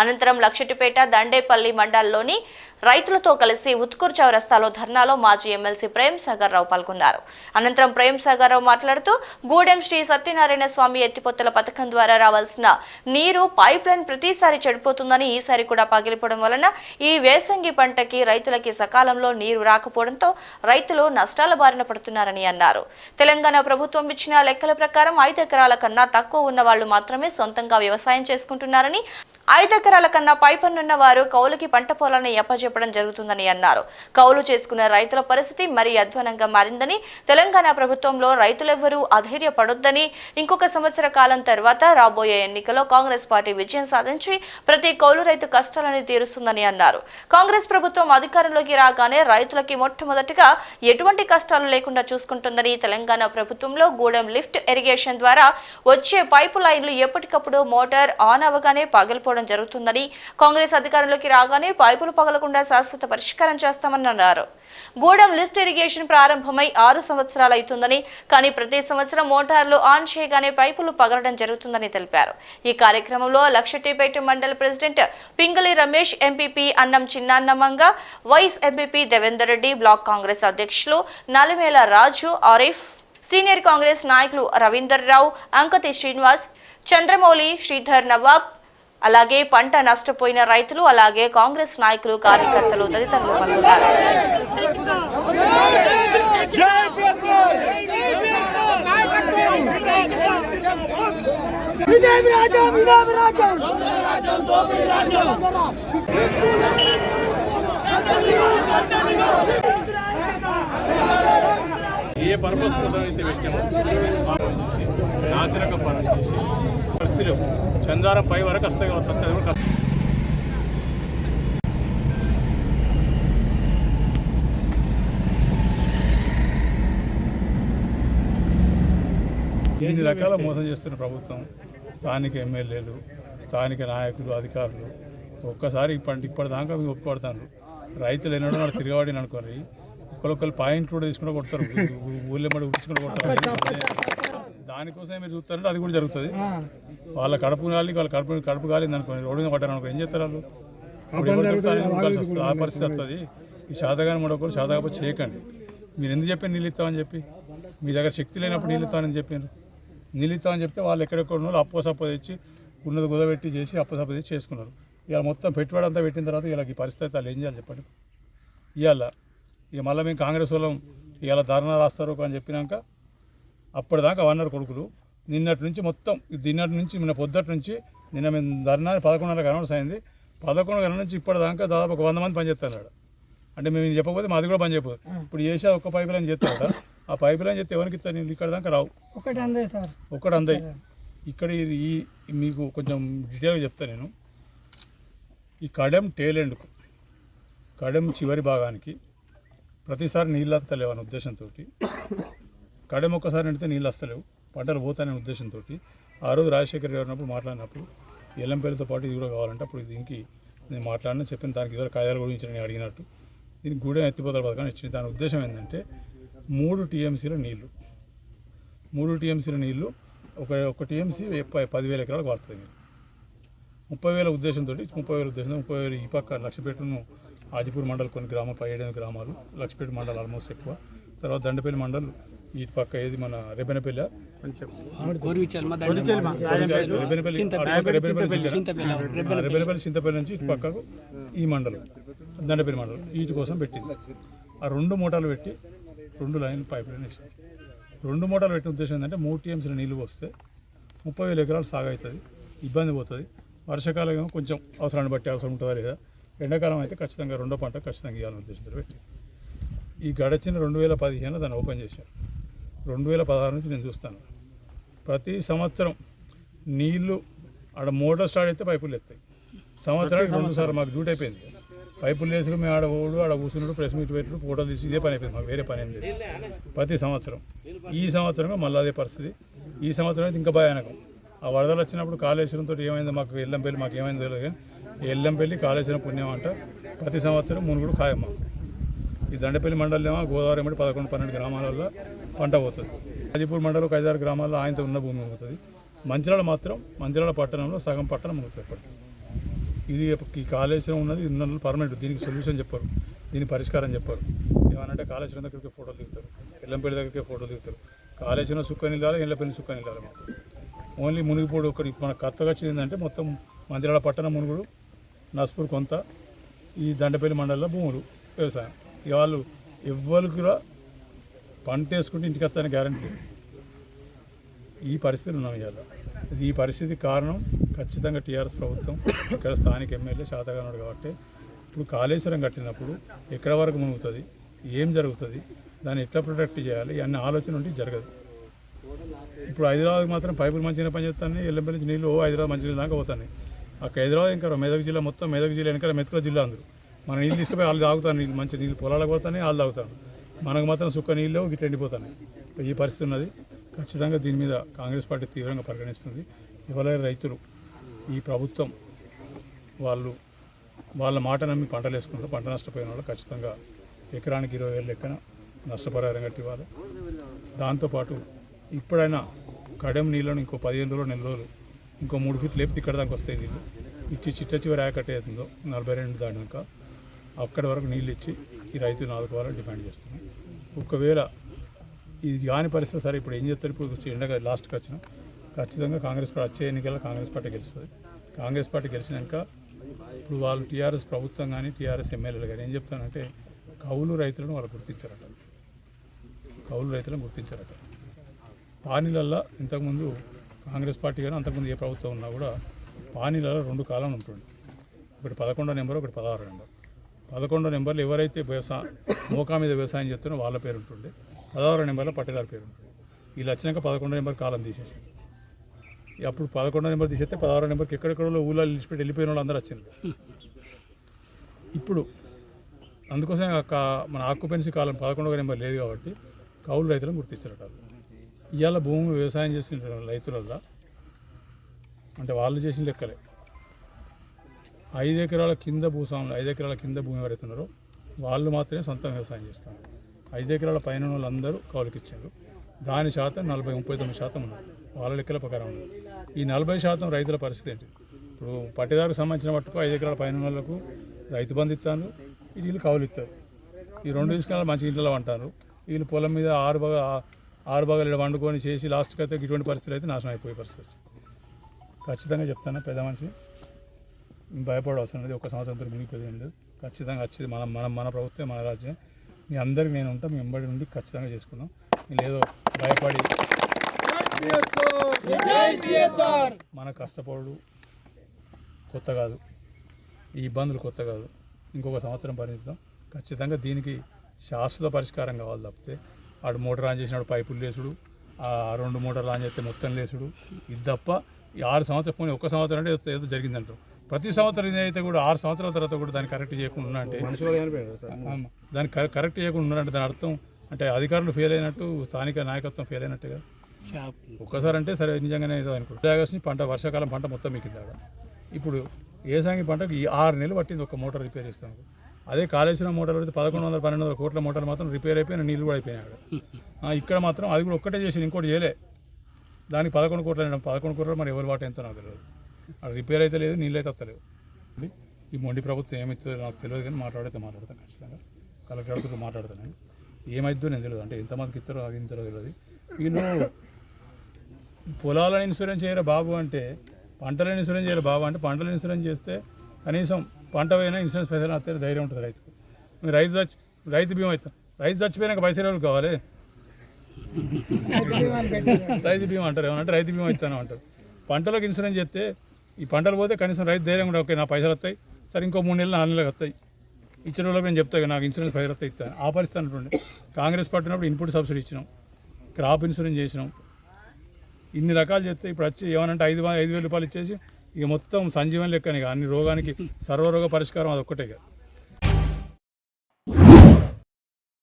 అనంతరం లక్షటిపేట దండేపల్లి మండలంలోని రైతులతో కలిసి ఉత్కూర్ చౌరస్తాలో ధర్నాలో మాజీ ఎమ్మెల్సీ ప్రేమ్ సాగర్ రావు పాల్గొన్నారు. అనంతరం ప్రేమ్ సాగర్ రావు మాట్లాడుతూ గూడెం శ్రీ సత్యనారాయణ స్వామి ఎత్తిపోతల పథకం ద్వారా రావాల్సిన నీరు పైప్ లైన్ ప్రతిసారి చెడిపోతుందని ఈసారి కూడా పగిలిపోవడం వలన ఈ వేసంగి పంటకి రైతులకి సకాలంలో నీరు రాకపోవడంతో రైతులు నష్టాల బారిన పడుతున్నారని అన్నారు. తెలంగాణ ప్రభుత్వం ఇచ్చిన లెక్కల ప్రకారం ఐదు ఎకరాల కన్నా తక్కువ ఉన్న వాళ్ళు మాత్రమే సొంతంగా వ్యవసాయం చేసుకుంటున్నారని ఐదు ఎకరాల కన్నా పైపన్నున్న వారు కౌలుకి పంట పొలాన్ని ఎప్పచెప్పడం జరుగుతుందని అన్నారు. కౌలు చేసుకున్న రైతుల పరిస్థితి మరీ అధ్వానంగా మారిందని తెలంగాణ ప్రభుత్వంలో రైతులెవ్వరూ అధైర్యపడొద్దని ఇంకొక సంవత్సర కాలం తర్వాత రాబోయే ఎన్నికల్లో కాంగ్రెస్ పార్టీ విజయం సాధించి ప్రతి కౌలు రైతు కష్టాలని తీరుస్తుందని అన్నారు. కాంగ్రెస్ ప్రభుత్వం అధికారంలోకి రాగానే రైతులకి మొట్టమొదటిగా ఎటువంటి కష్టాలు లేకుండా చూసుకుంటుందని తెలంగాణ ప్రభుత్వంలో గూడెం లిఫ్ట్ ఇరిగేషన్ ద్వారా వచ్చే పైపు లైన్లు ఎప్పటికప్పుడు మోటార్ ఆన్ అవగానే తీసుకోవడం జరుగుతుందని కాంగ్రెస్ అధికారంలోకి రాగానే పైపులు పగలకుండా శాశ్వత పరిష్కారం చేస్తామని అన్నారు. గూడెం లిస్ట్ ఇరిగేషన్ ప్రారంభమై ఆరు సంవత్సరాలు అవుతుందని కానీ ప్రతి సంవత్సరం మోటార్లు ఆన్ చేయగానే పైపులు పగలడం జరుగుతుందని తెలిపారు. ఈ కార్యక్రమంలో లక్షటిపేట మండల ప్రెసిడెంట్ పింగళి రమేష్ ఎంపీపీ అన్నం చిన్నాన్నమంగ vice MPP Devender Reddy block Congress అధ్యక్షులు నలిమేల రాజు ఆరిఫ్ సీనియర్ కాంగ్రెస్ నాయకులు రవీందర్ రావు అంకతి శ్రీనివాస్ చంద్రమౌళి శ్రీధర్ నవాబ్ అలాగే పంట నష్టపోయిన రైతులు అలాగే కాంగ్రెస్ నాయకులు కార్యకర్తలు తదితరులు పాల్గొన్నారు. ఏ పర్పస్ కోసం అయితే పెట్టామో పాలన చేసి నాశనక పాలన చేసి పరిస్థితులు. చందారం పై వరకు వస్తాయి కావచ్చు అంతే ఎన్ని రకాల మోసం చేస్తున్న ప్రభుత్వం స్థానిక ఎమ్మెల్యేలు స్థానిక నాయకులు అధికారులు ఒక్కసారి ఇప్పటి ఇప్పటిదాకా మీరు ఒప్పుకొడతాను రైతులు ఎన్నడూ వాళ్ళు తిరగబడి అనుకోని ఒకరు పాయింట్ కూడా తీసుకుంటూ కొడతారు. ఊళ్ళో మడి కొడతారు. దానికోసమే మీరు చూస్తారంటే అది కూడా జరుగుతుంది. వాళ్ళ కడుపు కాలి వాళ్ళ కడుపు కడుపు కాలింది అనుకోండి రోడ్డు మీద పడ్డారు అనుకో ఏం చేస్తారు వాళ్ళు. ఆ పరిస్థితి వస్తుంది. ఈ శాతగాని మడొకరు శాతకపోతే చేయకండి. మీరు ఎందుకు చెప్పి నీళ్ళు ఇస్తామని చెప్పి? మీ దగ్గర శక్తి లేనప్పుడు నీళ్ళు ఇస్తామని చెప్పారు. నీళ్ళు ఇస్తామని చెప్తే వాళ్ళు ఎక్కడెక్కడ ఉన్న వాళ్ళు అప్పో సప్పో తెచ్చి ఉన్నది కుదబెట్టి చేసి అప్పో సప్పో తెచ్చి చేసుకున్నారు. ఇవాళ మొత్తం పెట్టుబడి అంతా పెట్టిన తర్వాత వీళ్ళకి ఈ పరిస్థితి వాళ్ళు ఏం చేయాలి చెప్పండి? ఇవాళ ఇక మళ్ళీ మేము కాంగ్రెస్ వాళ్ళం ఇవాళ ధర్నా రాస్తారు అని చెప్పినాక అప్పటిదాకా వన్నారు కొడుకులు. నిన్నటి నుంచి మొత్తం నిన్నటి నుంచి నిన్న పొద్దుటి నుంచి నిన్న మేము ధర్నా పదకొండున్నర కనవలసి అయింది. పదకొండు గంటల నుంచి ఇప్పటిదాకా దాదాపు ఒక వంద మంది పనిచేస్తున్నాడు అంటే మేము చెప్పకపోతే మాది కూడా పని చెప్పదు. ఇప్పుడు చేసే ఒక్క పైపు లైన్ చేస్తాడు ఆ పైపు లైన్ చేస్తే ఎవరికి ఇస్తారు? ఇక్కడ దాకా రావు. ఒకటి అందే సార్. ఒక్కడు అందాయి ఇక్కడ ఇది ఈ మీకు కొంచెం డీటెయిల్గా చెప్తా నేను. ఈ కడెం టేలెండ్కు కడెం చివరి భాగానికి ప్రతిసారి నీళ్ళు అనే ఉద్దేశంతో కడెం ఒక్కసారి నిండితే నీళ్ళు వస్తలేవు. పంటలు పోతాయనే ఉద్దేశంతో ఆ రోజు రాజశేఖర్ గారు ఉన్నప్పుడు మాట్లాడినప్పుడు ఎల్లంపల్లితో పాటు ఇది కూడా కావాలంటే అప్పుడు దీనికి నేను మాట్లాడిన చెప్పిన దానికి ఇద్దరు కాయలు కూడా నేను అడిగినట్టు. దీనికి గూడెం ఎత్తిపోతల పథకాన్ని ఇచ్చింది. దాని ఉద్దేశం ఏంటంటే మూడు టీఎంసీల నీళ్ళు. మూడు టీఎంసీల నీళ్ళు ఒక ఒక టీఎంసీ పదివేల ఎకరాలకు వాడుతుంది ముప్పై వేల ఉద్దేశంతో ముప్పై వేల ఉద్దేశంతో ముప్పై వేలు ఈ పక్క లక్షపేటను ఆజిపూర్ మండల్ కొన్ని గ్రామ పై ఏడెనిమిది గ్రామాలు లక్షపేట మండల్ ఆల్మోస్ట్ ఎక్కువ. తర్వాత దండపల్లి మండల్ ఈ పక్క ఏది మన రెబెనపల్లి? రెబెనపల్లి చింతపల్లి నుంచి ఇటు పక్కకు ఈ మండలం దండపల్లి మండలం వీటి కోసం పెట్టింది. ఆ రెండు మూటలు పెట్టి రెండు లైన్ పైప్ లైన్ వేసారు రెండు మూటలు పెట్టిన ఉద్దేశం ఏంటంటే మూడు టీఎంసీల నీళ్ళు వస్తే ముప్పై వేల ఎకరాలు సాగు అవుతుంది ఇబ్బంది పోతుంది. వర్షాకాలం ఏమో కొంచెం అవసరాన్ని బట్టి అవసరం ఉంటుందా లేదా? ఎండాకాలం అయితే ఖచ్చితంగా రెండో పంట ఖచ్చితంగా ఇవ్వాలనే ఉద్దేశంతో పెట్టి ఈ గడచిన రెండు వేల పదిహేను దాన్ని ఓపెన్ చేశారు. రెండు వేల పదహారు నుంచి నేను చూస్తాను. ప్రతి సంవత్సరం నీళ్ళు ఆడ మోటార్ స్టార్ట్ అయితే పైపులు ఎత్తాయి. సంవత్సరానికి రెండు సార్లు మాకు డ్యూటీ అయిపోయింది. పైపులు వేసుడు మేము ఆడ ఓడు ఆడ కూర్చున్నాడు ప్రెస్ మీట్ పెట్టుడు ఫోటోలు తీసి ఇదే పని అయిపోయింది. మాకు వేరే పని ఏం లేదు. ప్రతి సంవత్సరం. ఈ సంవత్సరమే మళ్ళీ అదే పరిస్థితి. ఈ సంవత్సరం అయితే ఇంకా భయానకం. ఆ వరదలు వచ్చినప్పుడు కాళేశ్వరంతో ఏమైందో మాకు ఎల్లంపల్లి మాకు ఏమైందో తెలియదు కానీ ఎల్లంపల్లి కాళేశ్వరం పుణ్యం అంట. ప్రతి సంవత్సరం మునుగుడు ఖాయం మాకు ఈ దండపల్లి మండలం గోదావరి ఎమ్మటి పదకొండు పన్నెండు గ్రామాలలో పంట పోతుంది. హాజీపూర్ మండలం ఒక ఐదారు గ్రామాల్లో ఆయనతో ఉన్న భూమి పోతుంది మంచిరాల మాత్రం మంచిరాల పట్టణంలో సగం పట్టణం అవుతుంది ఇది ఈ కాళేశ్వరం ఉన్నది ఉన్న పర్మనెంట్ దీనికి సొల్యూషన్ చెప్పారు. దీని పరిష్కారం చెప్పారు. ఏమనంటే కాళేశ్వరం దగ్గరికి ఫోటోలు దిగుతారు. ఎల్లంపల్లి దగ్గరికి ఫోటోలు దిగుతారు. కాళేశ్వరం సుక్క నిల్లాలి ఎల్లపల్లి సుక్క నిల్లాలి మాకు ఓన్లీ మునిగిపోడు ఒకటి మన కొత్తగా వచ్చింది ఏంటంటే మొత్తం మందిరాల పట్టణం మునుగుడు నస్పూర్ కొంత ఈ దండపల్లి మండలంలో భూములు వ్యవసాయం. ఇక వాళ్ళు ఎవ్వరికి కూడా పంట వేసుకుంటే ఇంటికి వస్తాయని గ్యారంటీ. ఈ పరిస్థితులు ఉన్నాం ఇవాళ. ఇది ఈ పరిస్థితి కారణం ఖచ్చితంగా టీఆర్ఎస్ ప్రభుత్వం ఇక్కడ స్థానిక ఎమ్మెల్యే శాతగానుడు కాబట్టి ఇప్పుడు కాళేశ్వరం కట్టినప్పుడు ఎక్కడ వరకు మునుగుతుంది ఏం జరుగుతుంది దాన్ని ఎట్లా ప్రొటెక్ట్ చేయాలి అన్ని ఆలోచన ఉంటే జరగదు. ఇప్పుడు హైదరాబాద్ మాత్రం పైపులు మంచిగా పనిచేస్తాయి ఎల్లంపల్లి నుంచి నీళ్ళు హైదరాబాద్ మంచి నీళ్ళు దాకా పోతాయి అక్కడ హైదరాబాద్ ఇంకా మెదక్ జిల్లా మొత్తం మెదక్ జిల్లా వెనకాల మెతుకుల జిల్లా అందరూ. మన నీళ్ళు తీసుకుపోయి వాళ్ళు తాగుతారు నీళ్ళు మంచి నీళ్ళు పొలాలకు పోతాయి వాళ్ళు తాగుతారు. మనకు మాత్రం సుక్క నీళ్ళు గిట్ల ఎండిపోతున్నాయి. ఈ పరిస్థితి ఉన్నది. ఖచ్చితంగా దీని మీద కాంగ్రెస్ పార్టీ తీవ్రంగా పరిగణిస్తుంది. ఇవాళ రైతులు ఈ ప్రభుత్వం వాళ్ళు వాళ్ళ మాట నమ్మి పంటలు వేసుకుంటారు. పంట నష్టపోయిన వాళ్ళు ఖచ్చితంగా ఎకరానికి ఇరవై వేల లెక్కన నష్టపరిహారం కట్టి ఇవ్వాలి దాంతోపాటు ఇప్పుడైనా కడెం నీళ్ళను ఇంకో పదిహేను రోజులు నెల రోజులు ఇంకో మూడు ఫీట్లు లేపితే ఇక్కడ దాకా వస్తాయి నీళ్ళు. ఇచ్చి చిట్ట చివరి ఆయకట్ట నలభై రెండు దాటినాక అక్కడి వరకు నీళ్ళు ఇచ్చి ఈ రైతులను ఆదుకోవాలని డిమాండ్ చేస్తున్నాం. ఒకవేళ ఇది కాని పరిస్థితి సరే ఇప్పుడు ఏం చేస్తారు? ఇప్పుడు ఎండగా లాస్ట్కి వచ్చిన ఖచ్చితంగా కాంగ్రెస్ పార్టీ వచ్చే ఎన్నికల్లో కాంగ్రెస్ పార్టీ గెలుస్తుంది. కాంగ్రెస్ పార్టీ గెలిచినాక ఇప్పుడు వాళ్ళు టీఆర్ఎస్ ప్రభుత్వం కానీ టీఆర్ఎస్ ఎమ్మెల్యేలు కానీ ఏం చెప్తానంటే కౌలు రైతులను వాళ్ళు గుర్తించారట. కౌలు రైతులను గుర్తించారట. పానీలల్లో ఇంతకుముందు కాంగ్రెస్ పార్టీ కానీ అంతకుముందు ఏ ప్రభుత్వం ఉన్నా కూడా పానీలలో రెండు కాలం ఉంటుంది ఒకటి పదకొండో నెంబర్ ఒకటి పదహారో నెంబర్. పదకొండో నెంబర్లు ఎవరైతే వ్యవసాయ మోకా మీద వ్యవసాయం చేస్తున్నారో వాళ్ళ పేరు ఉంటుండే పదహారో నెంబర్లో పట్టేదారు పేరు ఉంటుంది. వీళ్ళు వచ్చినాక పదకొండో నెంబర్ కాలం తీసేసి అప్పుడు పదకొండో నెంబర్ తీసేస్తే పదహారో నెంబర్కి ఎక్కడెక్కడో ఊళ్ళో నిలిచిపెట్టి వెళ్ళిపోయిన వాళ్ళు అందరూ వచ్చింది ఇప్పుడు అందుకోసం కా- మన ఆక్యుపెన్సీ కాలం పదకొండవ నెంబర్ లేదు కాబట్టి కౌలు రైతులను గుర్తించారట ఇవాళ భూమి వ్యవసాయం చేసిన రైతులల్లో అంటే వాళ్ళు చేసిన లెక్కలే. ఐదు ఎకరాల కింద భూస్వాములు ఐదు ఎకరాల కింద భూమి ఎవరైతే ఉన్నారో వాళ్ళు మాత్రమే సొంతం వ్యవసాయం చేస్తారు ఐదు ఎకరాల పైన వాళ్ళందరూ కౌలుకిచ్చారు దాని శాతం నలభై ముప్పై తొమ్మిది శాతం ఉన్నారు వాళ్ళ లెక్కల ప్రకారం ఉంది ఈ నలభై శాతం రైతుల పరిస్థితి ఏంటి? ఇప్పుడు పట్టేదారుకు సంబంధించిన మట్టుకు ఐదు ఎకరాల పైన వాళ్ళకు రైతు బంధు ఇస్తాను వీళ్ళు కౌలు ఇస్తారు. ఈ రెండు తీసుకున్న మంచి ఇంట్లో అంటారు వీళ్ళు పొలం మీద ఆరు బాగా ఆరు భాగాలు వండుకొని చేసి లాస్ట్కి అయితే ఇటువంటి పరిస్థితులు అయితే నాశనం అయిపోయే పరిస్థితి ఖచ్చితంగా చెప్తాను పెద్ద మనిషి. భయపడవలసిన లేదు ఒక సంవత్సరంతో మునిగిపోయింది లేదు. ఖచ్చితంగా వచ్చేది. మనం మనం మన ప్రభుత్వం మన రాజ్యం మీ అందరికి నేను ఉంటా మీ వెంబడి నుండి ఖచ్చితంగా చేసుకున్నాం ఏదో భయపడి మన కష్టపడు కొత్త కాదు. ఈ ఇబ్బందులు కొత్త కాదు. ఇంకొక సంవత్సరం భరిస్తాం ఖచ్చితంగా దీనికి శాశ్వత పరిష్కారం కావాలి తప్పితే ఆడు మోటార్ ఆన్ చేసినాడు పైపులు లేసుడు ఆ రెండు మోటార్లు ఆన్ చేస్తే మొత్తం లేసుడు. ఇది తప్ప ఈ ఆరు సంవత్సరం పోనీ ఒక్క సంవత్సరం అంటే ఏదో జరిగిందంటారు. ప్రతి సంవత్సరం ఇదైతే కూడా ఆరు సంవత్సరాల తర్వాత కూడా దాన్ని కరెక్ట్ చేయకుండా ఉన్నా అంటే. దాన్ని కరె- కరెక్ట్ చేయకుండా ఉన్నారంటే దాని అర్థం అంటే అధికారులు ఫెయిల్ అయినట్టు స్థానిక నాయకత్వం ఫెయిల్ అయినట్టుగా. ఒక్కసారి అంటే సరే నిజంగానే ఏదో అనుకుంటా ఆగస్టు పంట వర్షాకాలం పంట మొత్తం మీకు దాకా ఇప్పుడు ఏసాంగి పంటకు ఈ ఆరు నెలలు పట్టింది ఒక మోటార్ రిపేర్ చేస్తాం అదే కాళేశ్వరం మోటార్ అయితే పదకొండు వందల పన్నెండు వందల కోట్ల మోటార్ మాత్రం రిపేర్ అయిపోయిన నీళ్ళు కూడా అయిపోయినాయి ఇక్కడ మాత్రం అది కూడా ఒక్కటే చేసి ఇంకోటి చేయలే. దానికి పదకొండు కోట్ల పదకొండు కోట్ల మరి ఎవరి వాట ఎంతో నాకు తెలియదు. అది రిపేర్ అయితే లేదు నీళ్ళు అయితే వస్తలేవు. ఈ మొండి ప్రభుత్వం ఏమవుతుందో నాకు తెలియదు కానీ మాట్లాడితే మాట్లాడతాను ఖచ్చితంగా. కలెక్టర్తో మాట్లాడతాను ఏమైద్దో నేను తెలియదు. అంటే ఎంతమందికి ఇస్తారో అది ఇంతలో తెలియదు. వీళ్ళు పొలాలను ఇన్సూరెన్స్ చేయరా బాబు అంటే పంటలను ఇన్సూరెన్స్ చేయరా బాబు అంటే పంటలను ఇన్సూరెన్స్ చేస్తే కనీసం పంట పోయినా ఇన్సూరెన్స్ పైసలు వస్తే ధైర్యం ఉంటుంది రైతుకు. మీరు రైతు చచ్చి రైతు బీమా అవుతాం రైతు చచ్చిపోయినాక పైసలు ఎవరికి కావాలి? రైతు బీమా అంటారు ఏమన్నా రైతు బీమా ఇస్తాను అంటారు. పంటలకు ఇన్సూరెన్స్ చేస్తే ఈ పంటలు పోతే కనీసం రైతు ధైర్యం కూడా ఓకే నా పైసలు వస్తాయి. సరే ఇంకో మూడు నెలలు నాలుగు నెలలకు వస్తాయి. ఇచ్చిన వాళ్ళకి నేను చెప్తాను నాకు ఇన్సూరెన్స్ పైసలు వస్తాయి ఇస్తాను ఆ పరిస్థితి అంటుండే కాంగ్రెస్ పట్టినప్పుడు ఇన్పుట్ సబ్సిడీ ఇచ్చినాం. క్రాప్ ఇన్సూరెన్స్ చేసినాం. ఇన్ని రకాలు చేస్తే ఇప్పుడు వచ్చి ఏమనంటే ఐదు ఐదు వేల రూపాయలు ఇచ్చేసి ఇక మొత్తం సంజీవన లెక్కనే ఇక అన్ని రోగానికి సర్వరోగ పరిష్కారం అది ఒక్కటే కదా